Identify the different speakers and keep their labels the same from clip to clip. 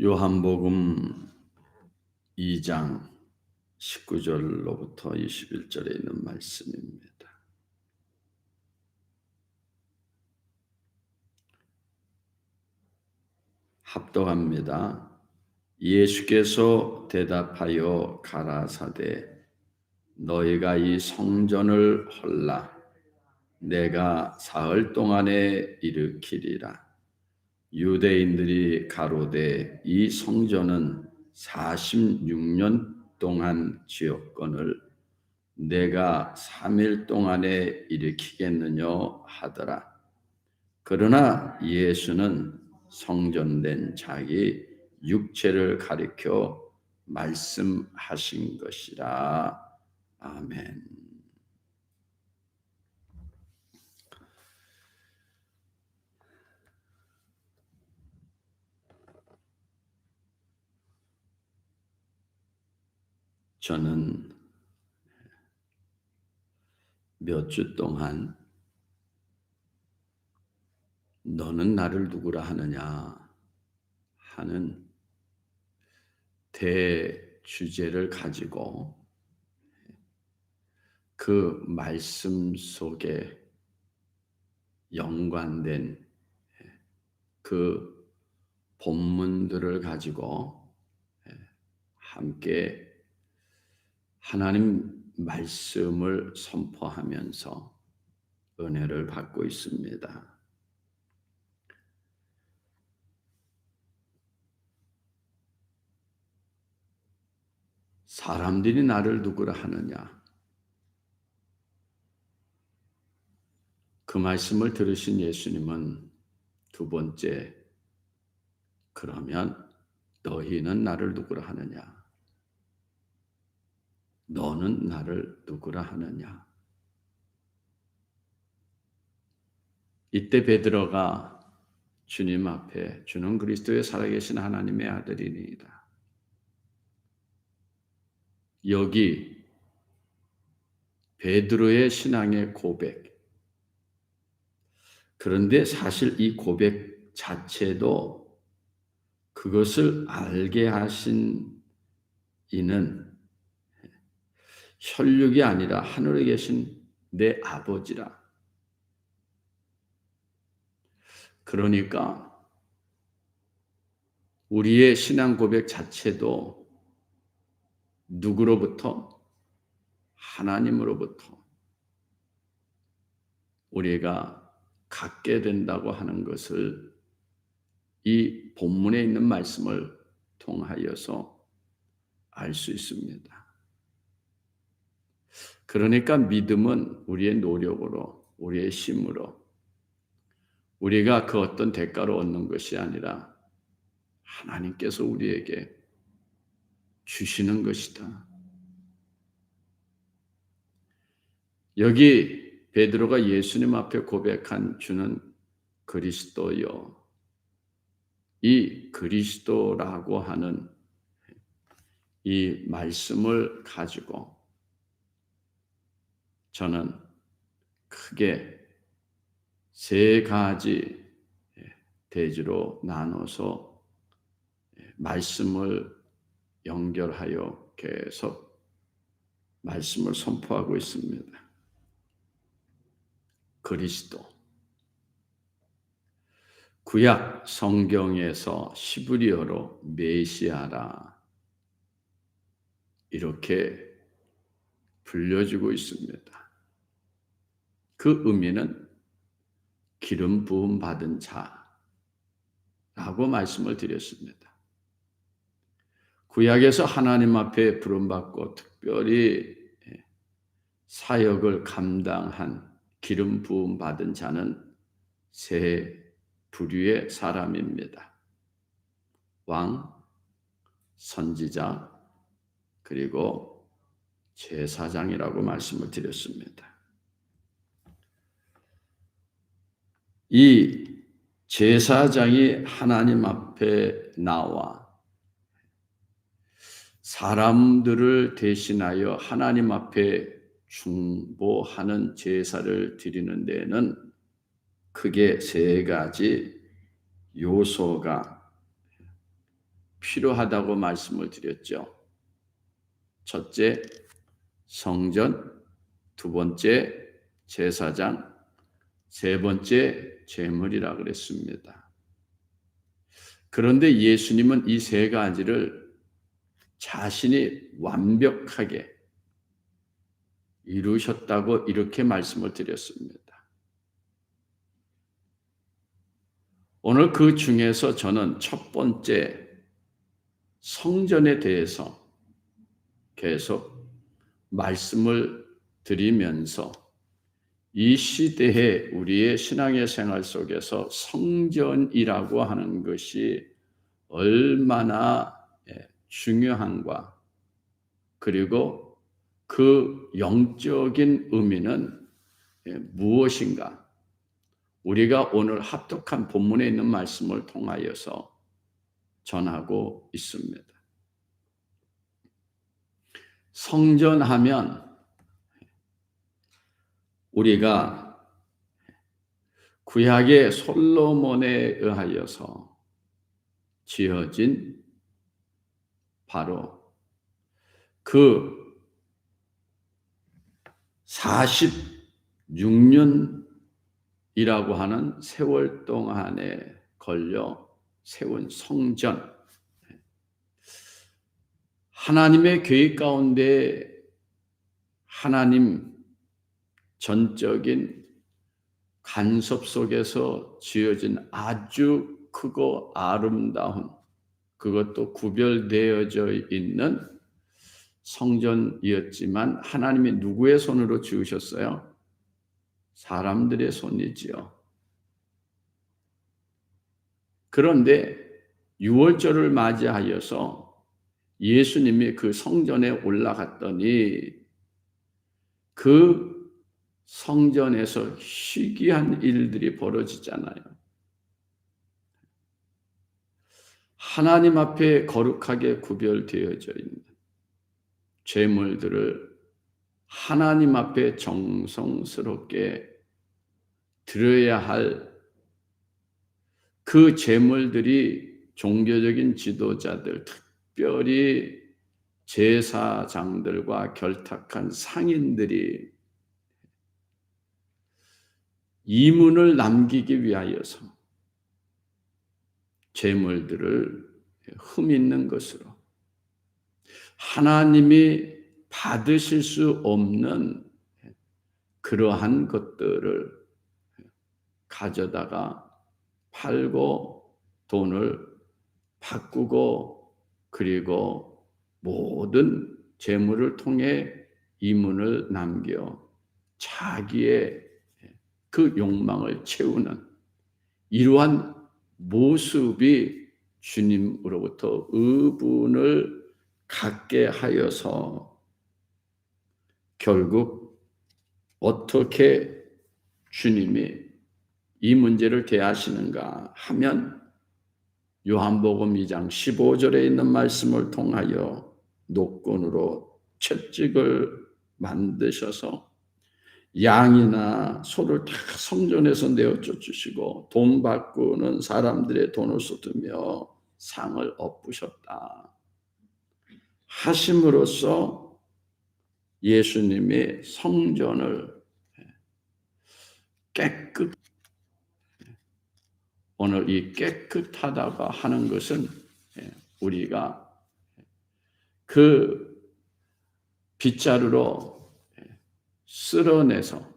Speaker 1: 요한복음 2장 19절로부터 21절에 있는 말씀입니다. 합독합니다. 예수께서 대답하여 가라사대 너희가 이 성전을 헐라 내가 사흘 동안에 일으키리라 유대인들이 가로되 이 성전은 46년 동안 지었건을 내가 3일 동안에 일으키겠느냐 하더라. 그러나 예수는 성전된 자기 육체를 가리켜 말씀하신 것이라. 아멘. 저는 몇 주 동안 너는 나를 누구라 하느냐 하는 대주제를 가지고 그 말씀 속에 연관된 그 본문들을 가지고 함께 하나님 말씀을 선포하면서 은혜를 받고 있습니다. 사람들이 나를 누구라 하느냐? 그 말씀을 들으신 예수님은 두 번째, 그러면 너희는 나를 누구라 하느냐? 너는 나를 누구라 하느냐? 이때 베드로가 주님 앞에 주는 그리스도의 살아계신 하나님의 아들이니이다. 여기 베드로의 신앙의 고백. 그런데 사실 이 고백 자체도 그것을 알게 하신 이는 혈육이 아니라 하늘에 계신 내 아버지라. 그러니까 우리의 신앙 고백 자체도 누구로부터? 하나님으로부터 우리가 갖게 된다고 하는 것을 이 본문에 있는 말씀을 통하여서 알 수 있습니다. 그러니까 믿음은 우리의 노력으로, 우리의 힘으로, 우리가 그 어떤 대가로 얻는 것이 아니라 하나님께서 우리에게 주시는 것이다. 여기 베드로가 예수님 앞에 고백한 주는 그리스도요. 이 그리스도라고 하는 이 말씀을 가지고 저는 크게 세 가지 예, 대지로 나눠서 예, 말씀을 연결하여 계속 말씀을 선포하고 있습니다. 그리스도. 구약 성경에서 시브리어로 메시아라 이렇게 불려지고 있습니다. 그 의미는 기름 부음 받은 자라고 말씀을 드렸습니다. 구약에서 하나님 앞에 부름받고 특별히 사역을 감당한 기름 부음 받은 자는 세 부류의 사람입니다. 왕, 선지자, 그리고 제사장이라고 말씀을 드렸습니다. 이 제사장이 하나님 앞에 나와 사람들을 대신하여 하나님 앞에 중보하는 제사를 드리는 데에는 크게 세 가지 요소가 필요하다고 말씀을 드렸죠. 첫째, 성전, 두 번째, 제사장, 세 번째, 제물이라 그랬습니다. 그런데 예수님은 이 세 가지를 자신이 완벽하게 이루셨다고 이렇게 말씀을 드렸습니다. 오늘 그 중에서 저는 첫 번째 성전에 대해서 계속 말씀을 드리면서 이 시대에 우리의 신앙의 생활 속에서 성전이라고 하는 것이 얼마나 예, 중요한가 그리고 그 영적인 의미는 예, 무엇인가 우리가 오늘 합독한 본문에 있는 말씀을 통하여서 전하고 있습니다. 성전하면 우리가 구약의 솔로몬에 의하여서 지어진 바로 그 46년이라고 하는 세월 동안에 걸려 세운 성전. 하나님의 계획 가운데 하나님 전적인 간섭 속에서 지어진 아주 크고 아름다운 그것도 구별되어져 있는 성전이었지만 하나님이 누구의 손으로 지으셨어요? 사람들의 손이지요. 그런데 6월절을 맞이하여서 예수님이 그 성전에 올라갔더니 그 성전에서 희귀한 일들이 벌어지잖아요. 하나님 앞에 거룩하게 구별되어져 있는 죄물들을 하나님 앞에 정성스럽게 드려야 할 그 죄물들이 종교적인 지도자들, 특 별히 제사장들과 결탁한 상인들이 이문을 남기기 위하여서 재물들을 흠 있는 것으로 하나님이 받으실 수 없는 그러한 것들을 가져다가 팔고 돈을 바꾸고 그리고 모든 재물을 통해 이문을 남겨 자기의 그 욕망을 채우는 이러한 모습이 주님으로부터 의분을 갖게 하여서 결국 어떻게 주님이 이 문제를 대하시는가 하면 요한복음 2장 15절에 있는 말씀을 통하여 노건으로 채찍을 만드셔서 양이나 소를 다 성전에서 내어 쫓으시고 돈 바꾸는 사람들의 돈을 쏟으며 상을 엎으셨다. 하심으로써 예수님이 성전을 깨끗 오늘 이 깨끗하다가 하는 것은 우리가 그 빗자루로 쓸어내서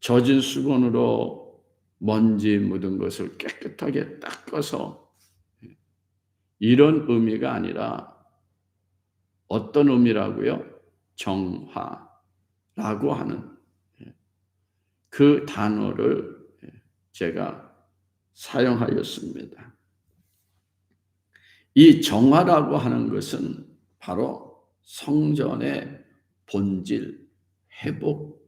Speaker 1: 젖은 수건으로 먼지 묻은 것을 깨끗하게 닦아서 이런 의미가 아니라 어떤 의미라고요? 정화라고 하는 그 단어를 제가 사용하였습니다. 이 정화라고 하는 것은 바로 성전의 본질, 회복,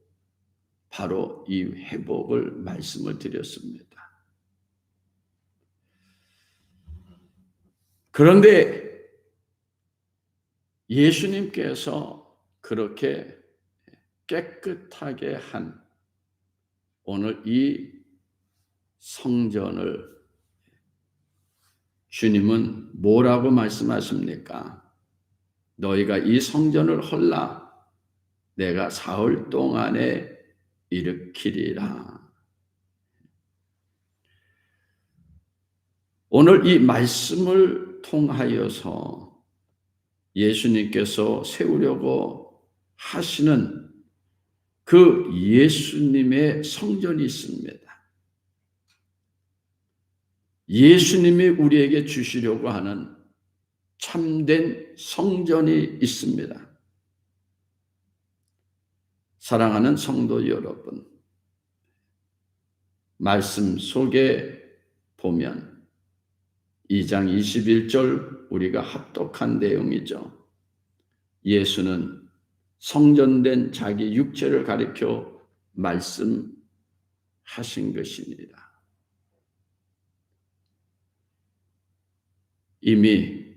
Speaker 1: 바로 이 회복을 말씀을 드렸습니다. 그런데 예수님께서 그렇게 깨끗하게 한 오늘 이 성전을 주님은 뭐라고 말씀하십니까? 너희가 이 성전을 헐라 내가 사흘 동안에 일으키리라. 오늘 이 말씀을 통하여서 예수님께서 세우려고 하시는 그 예수님의 성전이 있습니다. 예수님이 우리에게 주시려고 하는 참된 성전이 있습니다. 사랑하는 성도 여러분, 말씀 속에 보면 2장 21절 우리가 합독한 내용이죠. 예수는 성전된 자기 육체를 가리켜 말씀하신 것입니다. 이미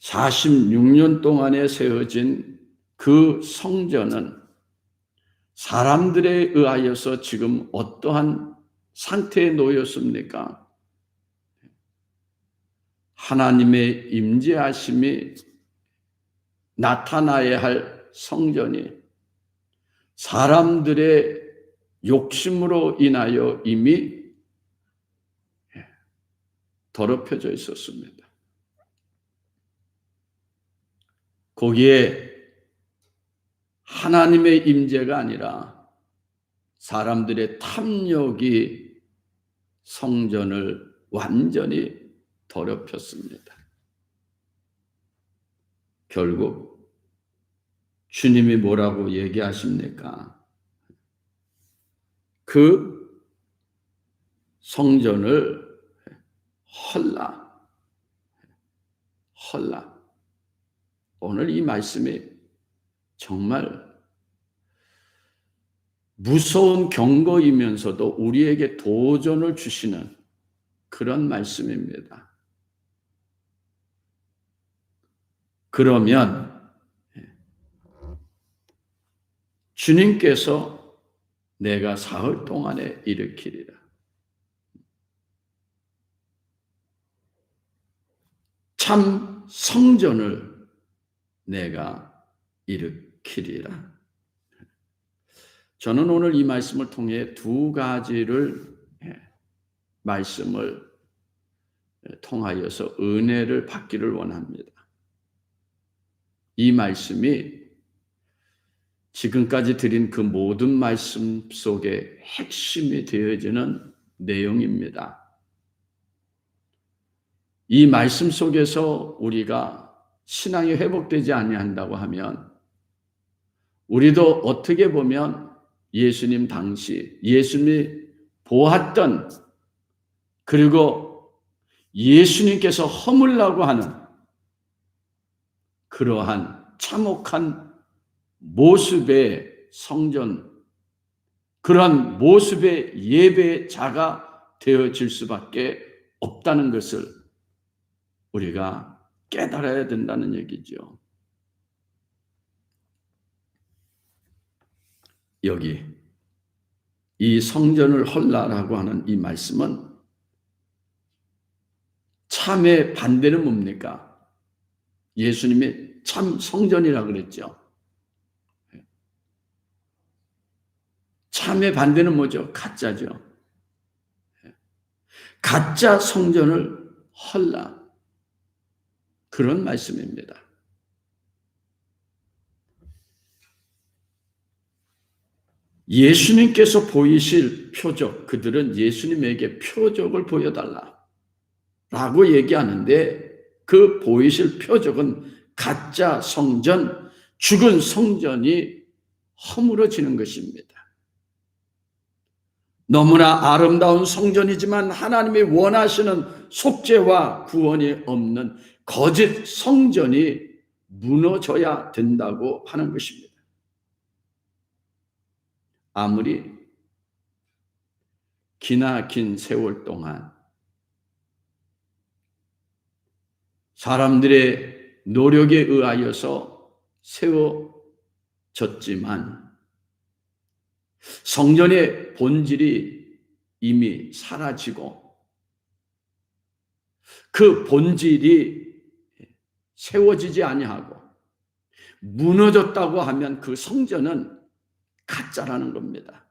Speaker 1: 46년 동안에 세워진 그 성전은 사람들에 의하여서 지금 어떠한 상태에 놓였습니까? 하나님의 임재하심이 나타나야 할 성전이 사람들의 욕심으로 인하여 이미 더럽혀져 있었습니다. 거기에 하나님의 임재가 아니라 사람들의 탐욕이 성전을 완전히 더럽혔습니다. 결국 주님이 뭐라고 얘기하십니까? 그 성전을 헐라, 헐라. 오늘 이 말씀이 정말 무서운 경고이면서도 우리에게 도전을 주시는 그런 말씀입니다. 그러면 주님께서 내가 사흘 동안에 일으키리라. 참 성전을 내가 일으키리라. 저는 오늘 이 말씀을 통해 두 가지를 예, 말씀을 통하여서 은혜를 받기를 원합니다. 이 말씀이 지금까지 드린 그 모든 말씀 속에 핵심이 되어지는 내용입니다. 이 말씀 속에서 우리가 신앙이 회복되지 아니한다고 하면 우리도 어떻게 보면 예수님 당시 예수님이 보았던 그리고 예수님께서 허물라고 하는 그러한 참혹한 모습의 성전, 그러한 모습의 예배자가 되어질 수밖에 없다는 것을 우리가 깨달아야 된다는 얘기죠. 여기 이 성전을 헐라라고 하는 이 말씀은 참의 반대는 뭡니까? 예수님이 참 성전이라 그랬죠. 참의 반대는 뭐죠? 가짜죠. 가짜 성전을 헐라. 그런 말씀입니다. 예수님께서 보이실 표적, 그들은 예수님에게 표적을 보여달라. 라고 얘기하는데 그 보이실 표적은 가짜 성전, 죽은 성전이 허물어지는 것입니다. 너무나 아름다운 성전이지만 하나님이 원하시는 속죄와 구원이 없는 거짓 성전이 무너져야 된다고 하는 것입니다. 아무리 기나 긴 세월 동안 사람들의 노력에 의하여서 세워졌지만 성전의 본질이 이미 사라지고 그 본질이 세워지지 아니하고 무너졌다고 하면 그 성전은 가짜라는 겁니다.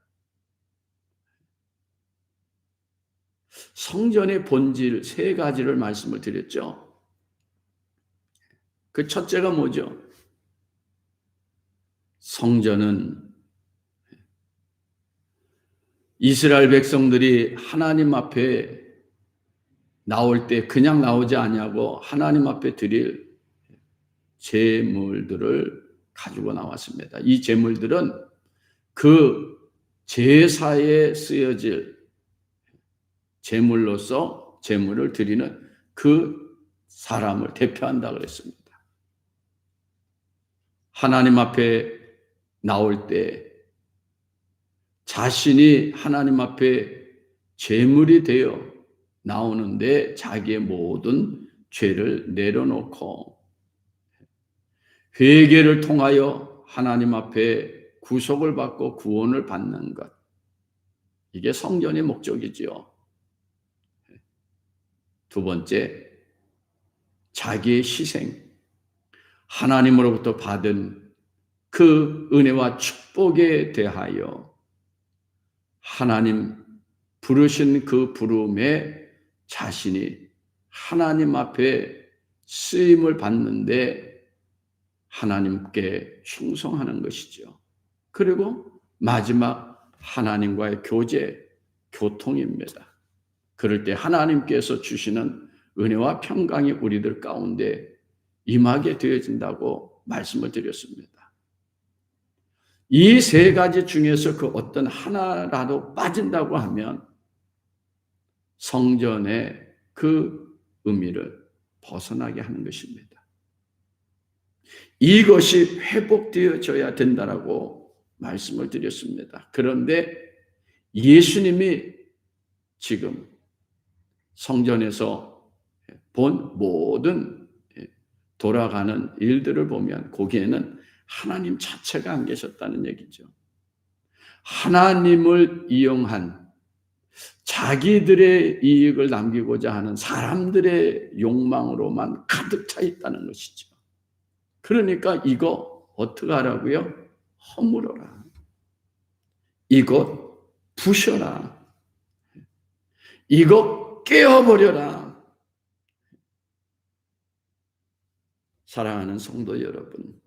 Speaker 1: 성전의 본질 세 가지를 말씀을 드렸죠. 그 첫째가 뭐죠? 성전은 이스라엘 백성들이 하나님 앞에 나올 때 그냥 나오지 아니하고 하나님 앞에 드릴 제물들을 가지고 나왔습니다. 이 제물들은 그 제사에 쓰여질 제물로서 제물을 드리는 그 사람을 대표한다 그랬습니다. 하나님 앞에 나올 때 자신이 하나님 앞에 제물이 되어 나오는데 자기의 모든 죄를 내려놓고 회개를 통하여 하나님 앞에 구속을 받고 구원을 받는 것. 이게 성전의 목적이지요. 두 번째, 자기의 희생. 하나님으로부터 받은 그 은혜와 축복에 대하여 하나님 부르신 그 부름에 자신이 하나님 앞에 쓰임을 받는데 하나님께 충성하는 것이죠. 그리고 마지막 하나님과의 교제, 교통입니다. 그럴 때 하나님께서 주시는 은혜와 평강이 우리들 가운데 임하게 되어진다고 말씀을 드렸습니다. 이 세 가지 중에서 그 어떤 하나라도 빠진다고 하면 성전의 그 의미를 벗어나게 하는 것입니다. 이것이 회복되어져야 된다라고 말씀을 드렸습니다. 그런데 예수님이 지금 성전에서 본 모든 돌아가는 일들을 보면 거기에는 하나님 자체가 안 계셨다는 얘기죠. 하나님을 이용한 자기들의 이익을 남기고자 하는 사람들의 욕망으로만 가득 차 있다는 것이죠. 그러니까 이거 어떻게 하라고요? 허물어라. 이것 부셔라. 이거 깨어버려라. 사랑하는 성도 여러분.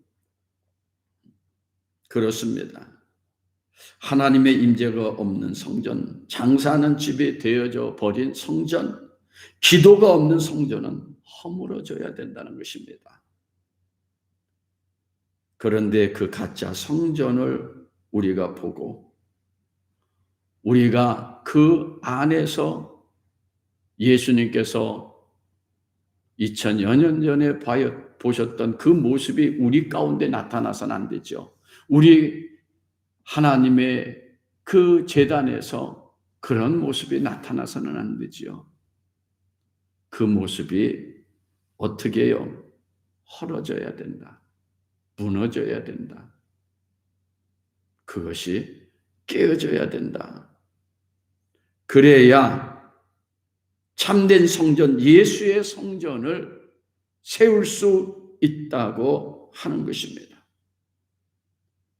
Speaker 1: 그렇습니다. 하나님의 임재가 없는 성전, 장사하는 집이 되어져 버린 성전, 기도가 없는 성전은 허물어져야 된다는 것입니다. 그런데 그 가짜 성전을 우리가 보고 우리가 그 안에서 예수님께서 2000여 년 전에 보셨던 그 모습이 우리 가운데 나타나서는 안 되죠. 우리 하나님의 그 재단에서 그런 모습이 나타나서는 안 되지요. 그 모습이 어떻게 해요? 헐어져야 된다. 무너져야 된다. 그것이 깨어져야 된다. 그래야 참된 성전, 예수의 성전을 세울 수 있다고 하는 것입니다.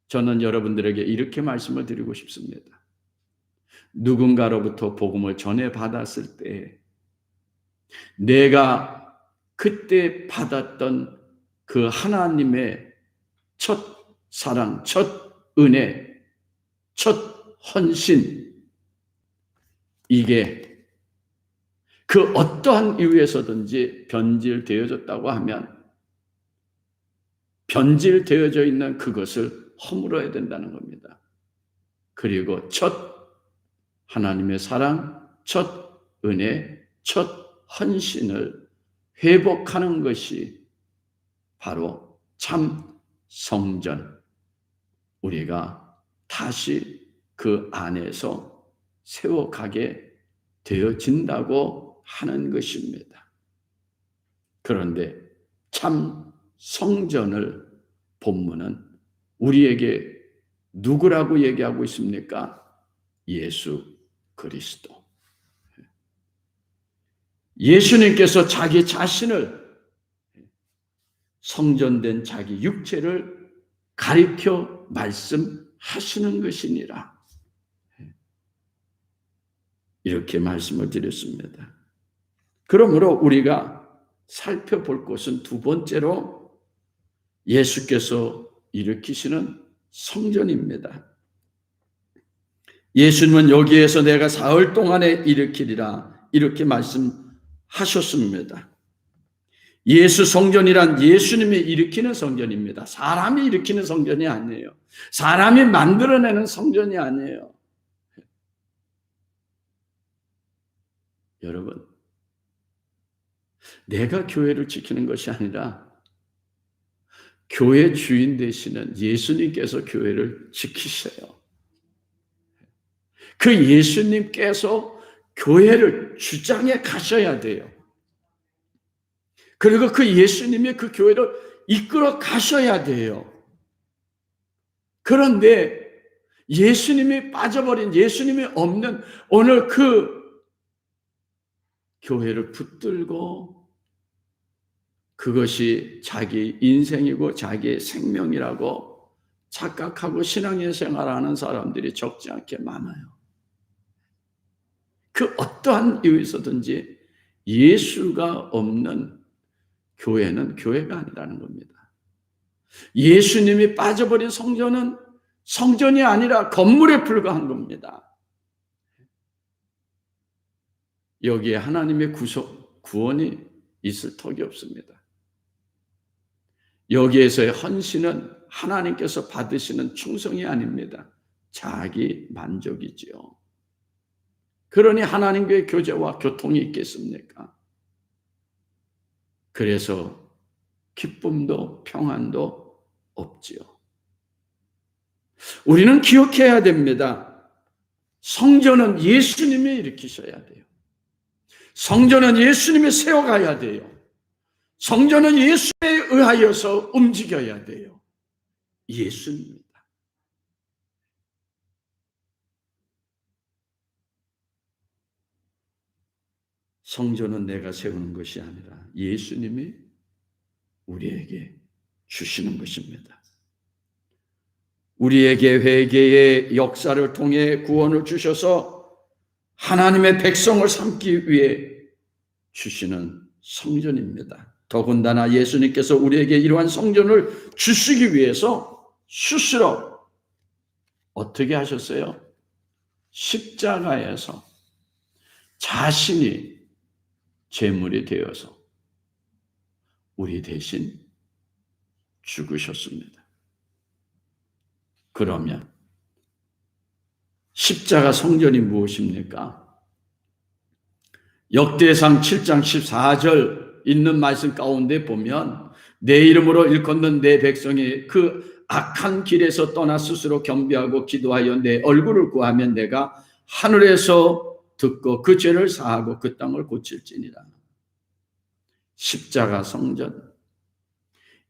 Speaker 1: 저는 여러분들에게 이렇게 말씀을 드리고 싶습니다. 누군가로부터 복음을 전해 받았을 때 내가 그때 받았던 그 하나님의 첫 사랑, 첫 은혜, 첫 헌신, 이게 그 어떠한 이유에서든지 변질되어졌다고 하면 변질되어져 있는 그것을 허물어야 된다는 겁니다. 그리고 첫 하나님의 사랑, 첫 은혜, 첫 헌신을 회복하는 것이 바로 참 성전, 우리가 다시 그 안에서 세워가게 되어진다고 하는 것입니다. 그런데 참 성전을 본문은 우리에게 누구라고 얘기하고 있습니까? 예수 그리스도. 예수님께서 자기 자신을 성전된 자기 육체를 가리켜 말씀하시는 것이니라. 이렇게 말씀을 드렸습니다. 그러므로 우리가 살펴볼 것은 두 번째로 예수께서 일으키시는 성전입니다. 예수님은 여기에서 내가 사흘 동안에 일으키리라 이렇게 말씀하셨습니다. 예수 성전이란 예수님이 일으키는 성전입니다. 사람이 일으키는 성전이 아니에요. 사람이 만들어내는 성전이 아니에요. 여러분, 내가 교회를 지키는 것이 아니라 교회 주인 되시는 예수님께서 교회를 지키셔요. 그 예수님께서 교회를 주장해 가셔야 돼요. 그리고 그 예수님이 그 교회를 이끌어 가셔야 돼요. 그런데 예수님이 빠져버린 예수님이 없는 오늘 그 교회를 붙들고 그것이 자기 인생이고 자기의 생명이라고 착각하고 신앙의 생활하는 사람들이 적지 않게 많아요. 그 어떠한 이유에서든지 예수가 없는 교회는 교회가 아니라는 겁니다. 예수님이 빠져버린 성전은 성전이 아니라 건물에 불과한 겁니다. 여기에 하나님의 구속, 구원이 있을 턱이 없습니다. 여기에서의 헌신은 하나님께서 받으시는 충성이 아닙니다. 자기 만족이지요. 그러니 하나님과의 교제와 교통이 있겠습니까? 그래서 기쁨도 평안도 없지요. 우리는 기억해야 됩니다. 성전은 예수님이 일으키셔야 돼요. 성전은 예수님이 세워가야 돼요. 성전은 예수에 의하여서 움직여야 돼요. 예수입니다. 성전은 내가 세우는 것이 아니라 예수님이 우리에게 주시는 것입니다. 우리에게 회개의 역사를 통해 구원을 주셔서 하나님의 백성을 삼기 위해 주시는 성전입니다. 더군다나 예수님께서 우리에게 이러한 성전을 주시기 위해서 스스로 어떻게 하셨어요? 십자가에서 자신이 제물이 되어서 우리 대신 죽으셨습니다. 그러면 십자가 성전이 무엇입니까? 역대상 7장 14절 있는 말씀 가운데 보면 내 이름으로 일컫는 내 백성이 그 악한 길에서 떠나 스스로 겸비하고 기도하여 내 얼굴을 구하면 내가 하늘에서 듣고 그 죄를 사하고 그 땅을 고칠지니라. 십자가 성전.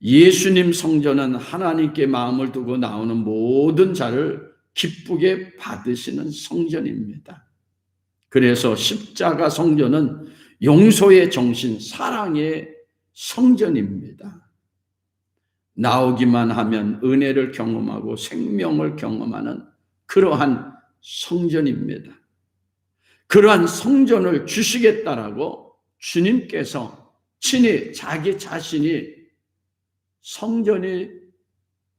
Speaker 1: 예수님 성전은 하나님께 마음을 두고 나오는 모든 자를 기쁘게 받으시는 성전입니다. 그래서 십자가 성전은 용서의 정신, 사랑의 성전입니다. 나오기만 하면 은혜를 경험하고 생명을 경험하는 그러한 성전입니다. 그러한 성전을 주시겠다라고 주님께서 친히 자기 자신이 성전이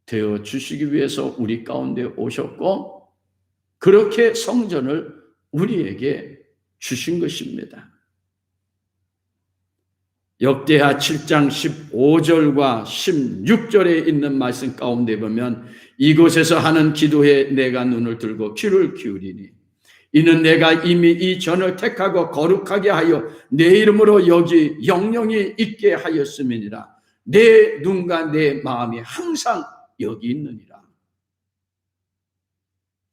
Speaker 1: 되어 주시기 위해서 우리 가운데 오셨고 그렇게 성전을 우리에게 주신 것입니다. 역대하 7장 15절과 16절에 있는 말씀 가운데 보면 이곳에서 하는 기도에 내가 눈을 들고 귀를 기울이니 이는 내가 이미 이 전을 택하고 거룩하게 하여 내 이름으로 여기 영영이 있게 하였음이니라 내 눈과 내 마음이 항상 여기 있느니라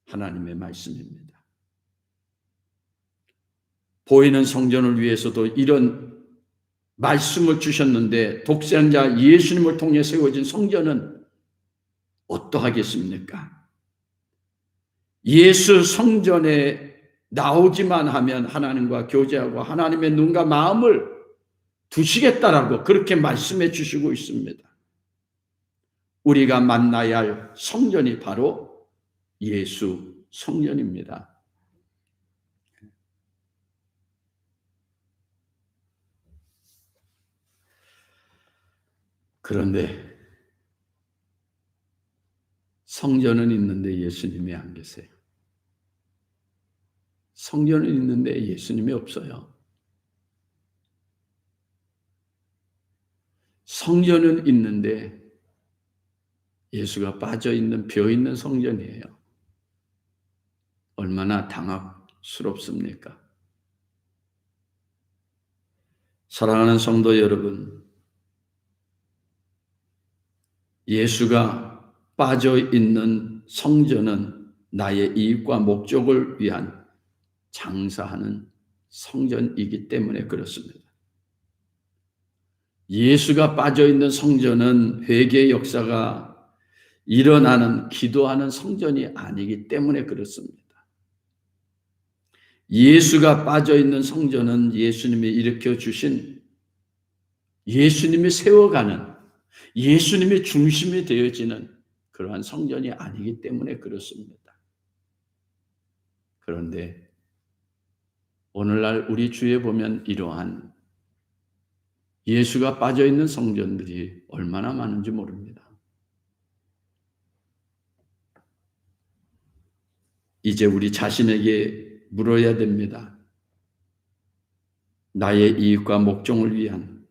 Speaker 1: 하나님의 말씀입니다. 보이는 성전을 위해서도 이런 말씀을 주셨는데 독생자 예수님을 통해 세워진 성전은 어떠하겠습니까? 예수 성전에 나오기만 하면 하나님과 교제하고 하나님의 눈과 마음을 두시겠다라고 그렇게 말씀해 주시고 있습니다. 우리가 만나야 할 성전이 바로 예수 성전입니다. 그런데 성전은 있는데 예수님이 안 계세요. 성전은 있는데 예수님이 없어요. 성전은 있는데 예수가 빠져 있는 비어 있는 성전이에요. 얼마나 당황스럽습니까? 사랑하는 성도 여러분, 예수가 빠져 있는 성전은 나의 이익과 목적을 위한 장사하는 성전이기 때문에 그렇습니다. 예수가 빠져 있는 성전은 회개의 역사가 일어나는 기도하는 성전이 아니기 때문에 그렇습니다. 예수가 빠져 있는 성전은 예수님이 일으켜 주신 예수님이 세워가는 예수님이 중심이 되어지는 그러한 성전이 아니기 때문에 그렇습니다. 그런데 오늘날 우리 주위에 보면 이러한 예수가 빠져 있는 성전들이 얼마나 많은지 모릅니다. 이제 우리 자신에게 물어야 됩니다. 나의 이익과 목적을 위한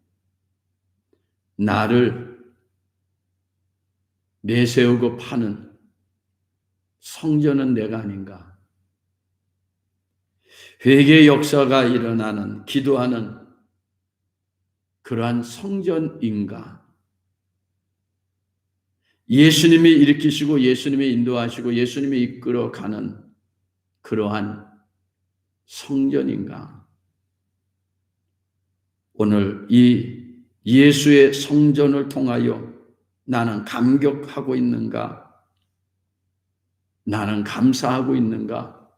Speaker 1: 나를 내세우고 파는 성전은 내가 아닌가? 회개 역사가 일어나는 기도하는 그러한 성전인가? 예수님이 일으키시고 예수님이 인도하시고 예수님이 이끌어 가는 그러한 성전인가? 오늘 이 예수의 성전을 통하여 나는 감격하고 있는가? 나는 감사하고 있는가?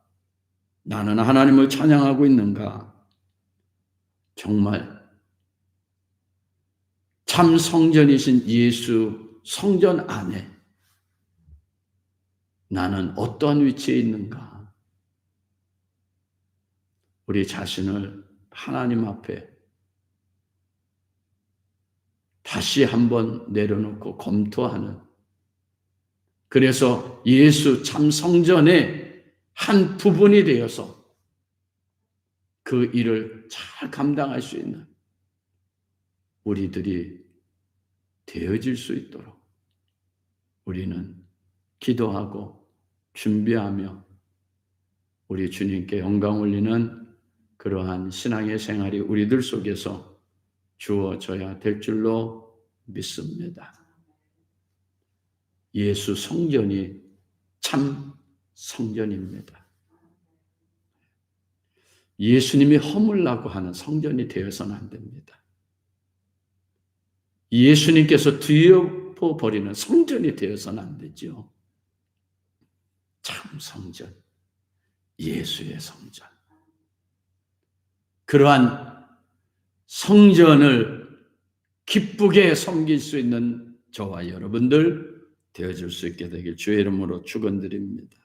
Speaker 1: 나는 하나님을 찬양하고 있는가? 정말 참 성전이신 예수 성전 안에 나는 어떠한 위치에 있는가? 우리 자신을 하나님 앞에 다시 한번 내려놓고 검토하는. 그래서 예수 참 성전의 한 부분이 되어서 그 일을 잘 감당할 수 있는 우리들이 되어질 수 있도록 우리는 기도하고 준비하며 우리 주님께 영광 올리는 그러한 신앙의 생활이 우리들 속에서 주어져야 될 줄로 믿습니다. 예수 성전이 참 성전입니다. 예수님이 허물라고 하는 성전이 되어서는 안 됩니다. 예수님께서 뒤엎어 버리는 성전이 되어서는 안 되죠. 참 성전, 예수의 성전. 그러한 성전을 기쁘게 섬길 수 있는 저와 여러분들 되어줄 수 있게 되길 주의 이름으로 축원드립니다.